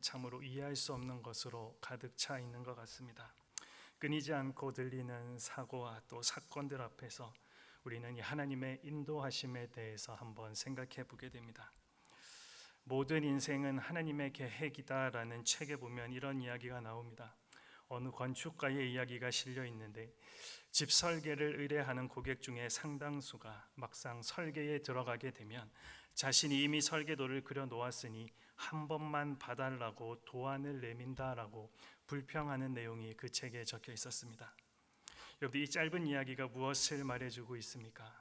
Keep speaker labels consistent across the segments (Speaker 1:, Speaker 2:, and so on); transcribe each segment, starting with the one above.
Speaker 1: 참으로 이해할 수 없는 것으로 가득 차 있는 것 같습니다. 끊이지 않고 들리는 사고와 또 사건들 앞에서 우리는 이 하나님의 인도하심에 대해서 한번 생각해 보게 됩니다. 모든 인생은 하나님의 계획이다라는 책에 보면 이런 이야기가 나옵니다. 어느 건축가의 이야기가 실려 있는데 집 설계를 의뢰하는 고객 중에 상당수가 막상 설계에 들어가게 되면 자신이 이미 설계도를 그려 놓았으니 한 번만 봐달라고 도안을 내민다라고 불평하는 내용이 그 책에 적혀 있었습니다. 여러분 이 짧은 이야기가 무엇을 말해주고 있습니까?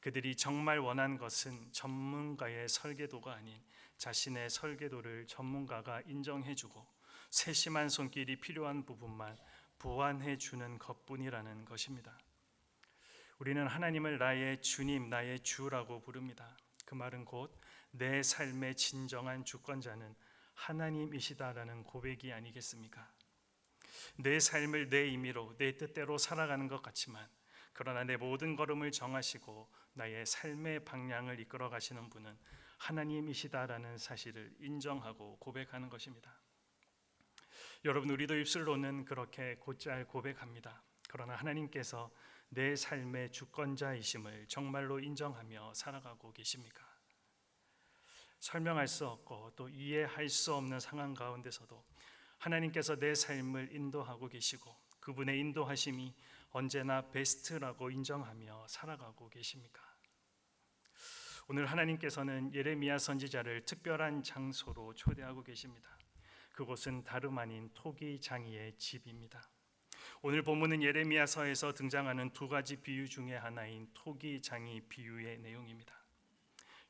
Speaker 1: 그들이 정말 원한 것은 전문가의 설계도가 아닌 자신의 설계도를 전문가가 인정해주고 세심한 손길이 필요한 부분만 보완해 주는 것뿐이라는 것입니다. 우리는 하나님을 나의 주님, 나의 주라고 부릅니다. 그 말은 곧 내 삶의 진정한 주권자는 하나님이시다라는 고백이 아니겠습니까? 내 삶을 내 임의로 내 뜻대로 살아가는 것 같지만 그러나 내 모든 걸음을 정하시고 나의 삶의 방향을 이끌어 가시는 분은 하나님이시다라는 사실을 인정하고 고백하는 것입니다. 여러분 우리도 입술로는 그렇게 곧잘 고백합니다. 그러나 하나님께서 내 삶의 주권자이심을 정말로 인정하며 살아가고 계십니까? 설명할 수 없고 또 이해할 수 없는 상황 가운데서도 하나님께서 내 삶을 인도하고 계시고 그분의 인도하심이 언제나 베스트라고 인정하며 살아가고 계십니까? 오늘 하나님께서는 예레미야 선지자를 특별한 장소로 초대하고 계십니다. 그곳은 다름 아닌 토기 장이의 집입니다. 오늘 본문은 예레미야서에서 등장하는 두 가지 비유 중에 하나인 토기 장이 비유의 내용입니다.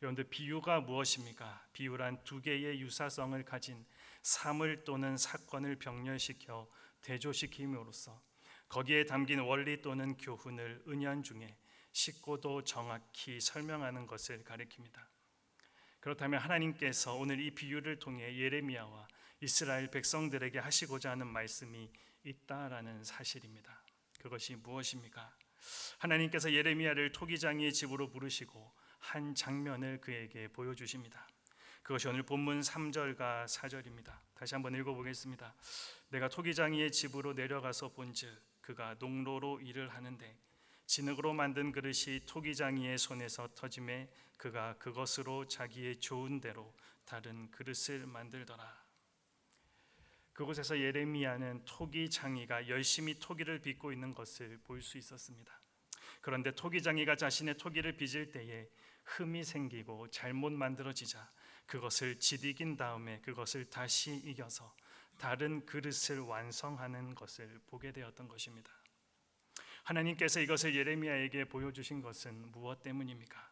Speaker 1: 여러분들 비유가 무엇입니까? 비유란 두 개의 유사성을 가진 사물 또는 사건을 병렬시켜 대조시킴으로써 거기에 담긴 원리 또는 교훈을 은연 중에 쉽고도 정확히 설명하는 것을 가리킵니다. 그렇다면 하나님께서 오늘 이 비유를 통해 예레미야와 이스라엘 백성들에게 하시고자 하는 말씀이 있다라는 사실입니다. 그것이 무엇입니까? 하나님께서 예레미야를 토기장이의 집으로 부르시고 한 장면을 그에게 보여주십니다. 그것이 오늘 본문 3절과 4절입니다. 다시 한번 읽어보겠습니다. 내가 토기장이의 집으로 내려가서 본즉 그가 농로로 일을 하는데 진흙으로 만든 그릇이 토기장이의 손에서 터짐에 그가 그것으로 자기의 좋은 대로 다른 그릇을 만들더라. 그곳에서 예레미야는 토기 장이가 열심히 토기를 빚고 있는 것을 볼 수 있었습니다. 그런데 토기 장이가 자신의 토기를 빚을 때에 흠이 생기고 잘못 만들어지자 그것을 지디긴 다음에 그것을 다시 이겨서 다른 그릇을 완성하는 것을 보게 되었던 것입니다. 하나님께서 이것을 예레미야에게 보여주신 것은 무엇 때문입니까?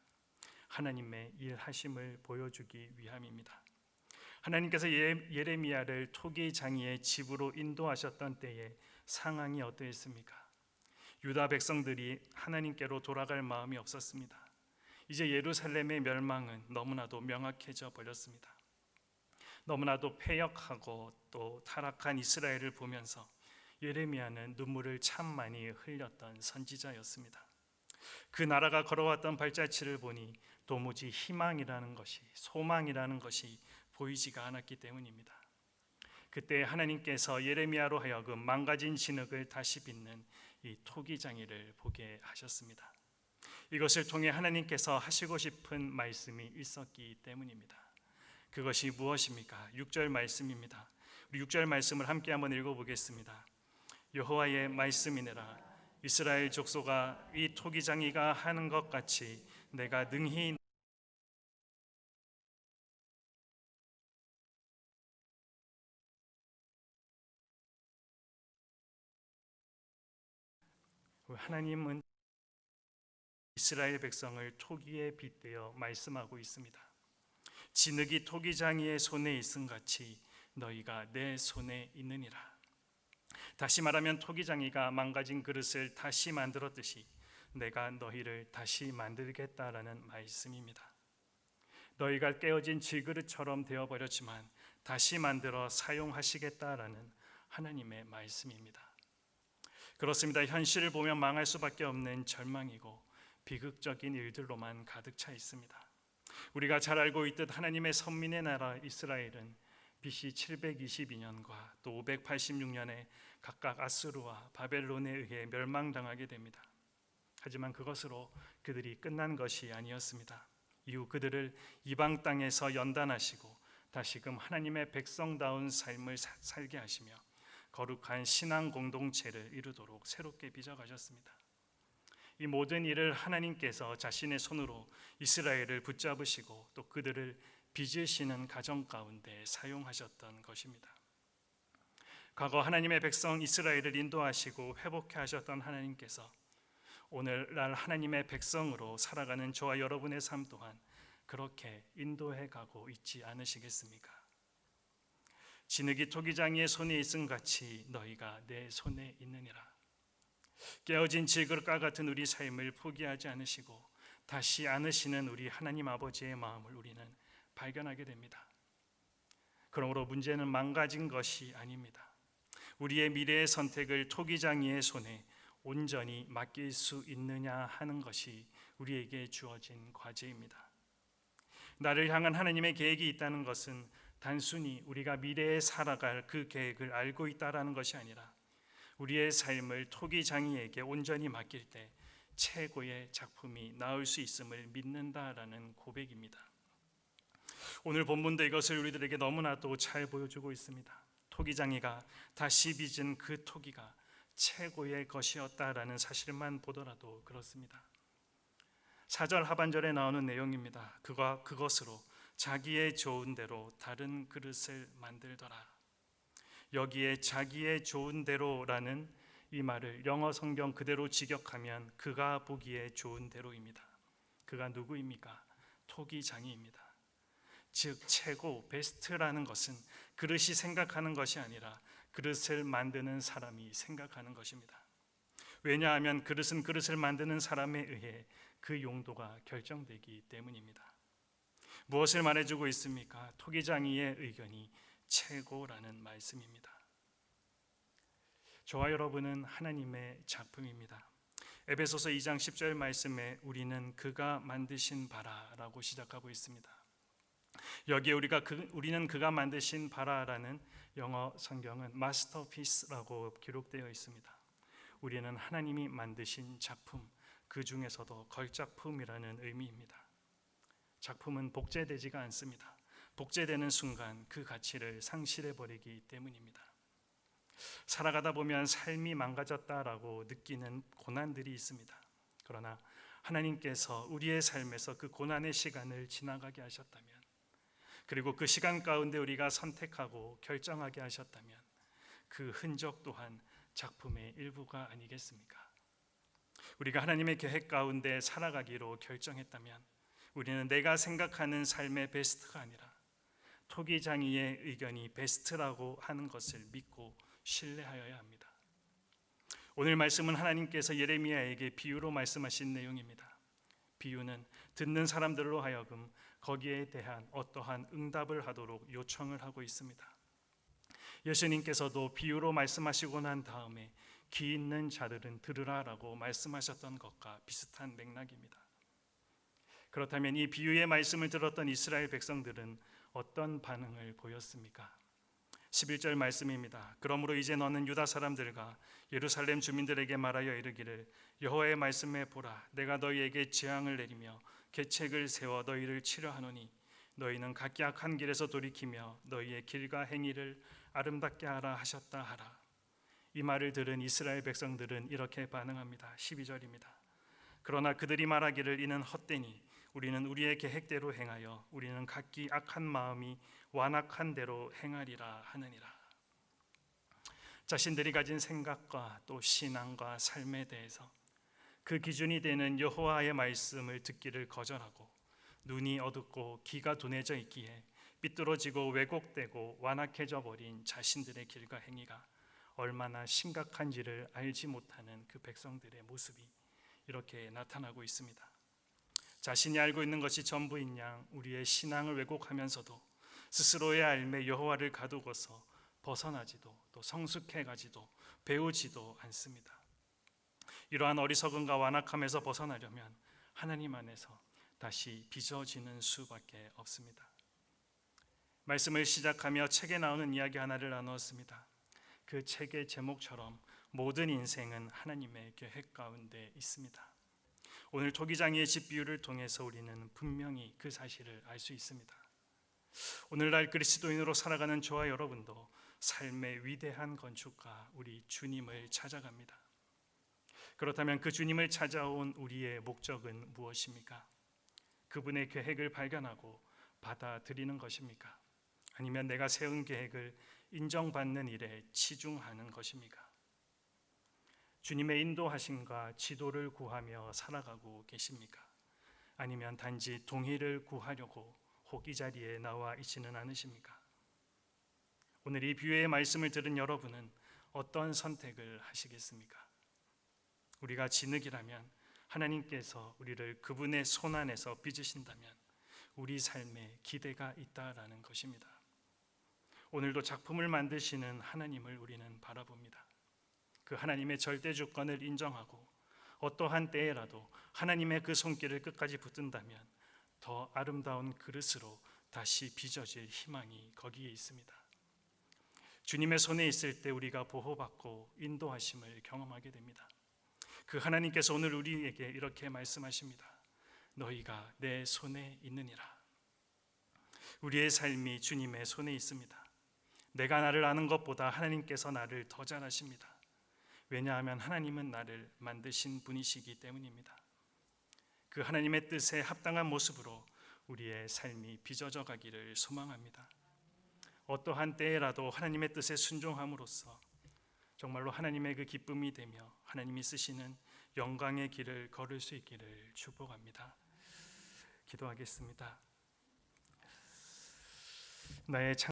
Speaker 1: 하나님의 일하심을 보여주기 위함입니다. 하나님께서 예, 예레미야를 토기 장이의 집으로 인도하셨던 때에 상황이 어떠했습니까? 유다 백성들이 하나님께로 돌아갈 마음이 없었습니다. 이제 예루살렘의 멸망은 너무나도 명확해져 버렸습니다. 너무나도 패역하고 또 타락한 이스라엘을 보면서 예레미야는 눈물을 참 많이 흘렸던 선지자였습니다. 그 나라가 걸어왔던 발자취를 보니 도무지 희망이라는 것이 소망이라는 것이 보이지가 않았기 때문입니다. 그때 하나님께서 예레미야로 하여금 망가진 진흙을 다시 빚는 이 토기장이를 보게 하셨습니다. 이것을 통해 하나님께서 하시고 싶은 말씀이 있었기 때문입니다. 그것이 무엇입니까? 6절 말씀입니다. 우리 6절 말씀을 함께 한번 읽어 보겠습니다. 여호와의 말씀이니라 이스라엘 족속아 이 토기장이가 하는 것 같이 내가 능히 하나님은 이스라엘 백성을 토기에 빗대어 말씀하고 있습니다. 진흙이 토기장이의 손에 있음 같이 너희가 내 손에 있느니라. 다시 말하면 토기장이가 망가진 그릇을 다시 만들었듯이 내가 너희를 다시 만들겠다라는 말씀입니다. 너희가 깨어진 질그릇처럼 되어 버렸지만 다시 만들어 사용하시겠다라는 하나님의 말씀입니다. 그렇습니다. 현실을 보면 망할 수밖에 없는 절망이고 비극적인 일들로만 가득 차 있습니다. 우리가 잘 알고 있듯 하나님의 선민의 나라 이스라엘은 BC 722년과 또 586년에 각각 아수르와 바벨론에 의해 멸망당하게 됩니다. 하지만 그것으로 그들이 끝난 것이 아니었습니다. 이후 그들을 이방 땅에서 연단하시고 다시금 하나님의 백성다운 삶을 사- 살게 하시며 거룩한 신앙 공동체를 이루도록 새롭게 빚어가셨습니다. 이 모든 일을 하나님께서 자신의 손으로 이스라엘을 붙잡으시고 또 그들을 빚으시는 가정 가운데 사용하셨던 것입니다. 과거 하나님의 백성 이스라엘을 인도하시고 회복해 하셨던 하나님께서 오늘날 하나님의 백성으로 살아가는 저와 여러분의 삶 또한 그렇게 인도해 가고 있지 않으시겠습니까? 진흙이 토기장이의 손에 있음 같이 너희가 내 손에 있느니라. 깨어진 질그릇과 같은 우리 삶을 포기하지 않으시고 다시 안으시는 우리 하나님 아버지의 마음을 우리는 발견하게 됩니다. 그러므로 문제는 망가진 것이 아닙니다. 우리의 미래의 선택을 토기장이의 손에 온전히 맡길 수 있느냐 하는 것이 우리에게 주어진 과제입니다. 나를 향한 하나님의 계획이 있다는 것은 단순히 우리가 미래에 살아갈 그 계획을 알고 있다라는 것이 아니라 우리의 삶을 토기장이에게 온전히 맡길 때 최고의 작품이 나올 수 있음을 믿는다라는 고백입니다. 오늘 본문도 이것을 우리들에게 너무나도 잘 보여주고 있습니다. 토기장이가 다시 빚은 그 토기가 최고의 것이었다라는 사실만 보더라도 그렇습니다. 사절 하반절에 나오는 내용입니다. 그가 그것으로 자기의 좋은 대로 다른 그릇을 만들더라. 여기에 자기의 좋은 대로라는 이 말을 영어 성경 그대로 직역하면 그가 보기에 좋은 대로입니다. 그가 누구입니까? 토기장이입니다. 즉 최고 베스트라는 것은 그릇이 생각하는 것이 아니라 그릇을 만드는 사람이 생각하는 것입니다. 왜냐하면 그릇은 그릇을 만드는 사람에 의해 그 용도가 결정되기 때문입니다. 무엇을 말해주고 있습니까? 토기장이의 의견이 최고라는 말씀입니다. 저와 여러분은 하나님의 작품입니다. 에베소서 2장 10절 말씀에 우리는 그가 만드신 바라라고 시작하고 있습니다. 여기에 우리가 그, 우리는 그가 만드신 바라라는 영어 성경은 마스터피스라고 기록되어 있습니다. 우리는 하나님이 만드신 작품 그 중에서도 걸작품이라는 의미입니다. 작품은 복제되지가 않습니다. 복제되는 순간 그 가치를 상실해 버리기 때문입니다. 살아가다 보면 삶이 망가졌다라고 느끼는 고난들이 있습니다. 그러나 하나님께서 우리의 삶에서 그 고난의 시간을 지나가게 하셨다면 그리고 그 시간 가운데 우리가 선택하고 결정하게 하셨다면 그 흔적 또한 작품의 일부가 아니겠습니까? 우리가 하나님의 계획 가운데 살아가기로 결정했다면 우리는 내가 생각하는 삶의 베스트가 아니라 토기장이의 의견이 베스트라고 하는 것을 믿고 신뢰하여야 합니다. 오늘 말씀은 하나님께서 예레미야에게 비유로 말씀하신 내용입니다. 비유는 듣는 사람들로 하여금 거기에 대한 어떠한 응답을 하도록 요청을 하고 있습니다. 예수님께서도 비유로 말씀하시고 난 다음에 귀 있는 자들은 들으라라고 말씀하셨던 것과 비슷한 맥락입니다. 그렇다면 이 비유의 말씀을 들었던 이스라엘 백성들은 어떤 반응을 보였습니까? 11절 말씀입니다. 그러므로 이제 너는 유다 사람들과 예루살렘 주민들에게 말하여 이르기를 여호와의 말씀에 보라 내가 너희에게 재앙을 내리며 계책을 세워 너희를 치료하노니 너희는 각기 악한 길에서 돌이키며 너희의 길과 행위를 아름답게 하라 하셨다 하라. 이 말을 들은 이스라엘 백성들은 이렇게 반응합니다. 12절입니다. 그러나 그들이 말하기를 이는 헛되니 우리는 우리의 계획대로 행하여 우리는 각기 악한 마음이 완악한 대로 행하리라 하느니라. 자신들이 가진 생각과 또 신앙과 삶에 대해서 그 기준이 되는 여호와의 말씀을 듣기를 거절하고 눈이 어둡고 귀가 둔해져 있기에 삐뚤어지고 왜곡되고 완악해져 버린 자신들의 길과 행위가 얼마나 심각한지를 알지 못하는 그 백성들의 모습이 이렇게 나타나고 있습니다. 자신이 알고 있는 것이 전부인 양 우리의 신앙을 왜곡하면서도 스스로의 알매 여호와를 가두고서 벗어나지도 또 성숙해가지도 배우지도 않습니다. 이러한 어리석음과 완악함에서 벗어나려면 하나님 안에서 다시 빚어지는 수밖에 없습니다. 말씀을 시작하며 책에 나오는 이야기 하나를 나누었습니다. 그 책의 제목처럼 모든 인생은 하나님의 계획 가운데 있습니다. 오늘 토기장의 집 비유를 통해서 우리는 분명히 그 사실을 알 수 있습니다. 오늘날 그리스도인으로 살아가는 저와 여러분도 삶의 위대한 건축가 우리 주님을 찾아갑니다. 그렇다면 그 주님을 찾아온 우리의 목적은 무엇입니까? 그분의 계획을 발견하고 받아들이는 것입니까? 아니면 내가 세운 계획을 인정받는 일에 치중하는 것입니까? 주님의 인도하심과 지도를 구하며 살아가고 계십니까? 아니면 단지 동의를 구하려고 호기 자리에 나와 있지는 않으십니까? 오늘 이 비유의 말씀을 들은 여러분은 어떤 선택을 하시겠습니까? 우리가 진흙이라면 하나님께서 우리를 그분의 손 안에서 빚으신다면 우리 삶에 기대가 있다라는 것입니다. 오늘도 작품을 만드시는 하나님을 우리는 바라봅니다. 그 하나님의 절대 주권을 인정하고 어떠한 때에라도 하나님의 그 손길을 끝까지 붙든다면 더 아름다운 그릇으로 다시 빚어질 희망이 거기에 있습니다. 주님의 손에 있을 때 우리가 보호받고 인도하심을 경험하게 됩니다. 그 하나님께서 오늘 우리에게 이렇게 말씀하십니다. 너희가 내 손에 있느니라. 우리의 삶이 주님의 손에 있습니다. 내가 나를 아는 것보다 하나님께서 나를 더 잘 아십니다. 왜냐하면 하나님은 나를 만드신 분이시기 때문입니다. 그 하나님의 뜻에 합당한 모습으로 우리의 삶이 빚어져 가기를 소망합니다. 어떠한 때에라도 하나님의 뜻에 순종함으로써 정말로 하나님의 그 기쁨이 되며 하나님이 쓰시는 영광의 길을 걸을 수 있기를 축복합니다. 기도하겠습니다. 나의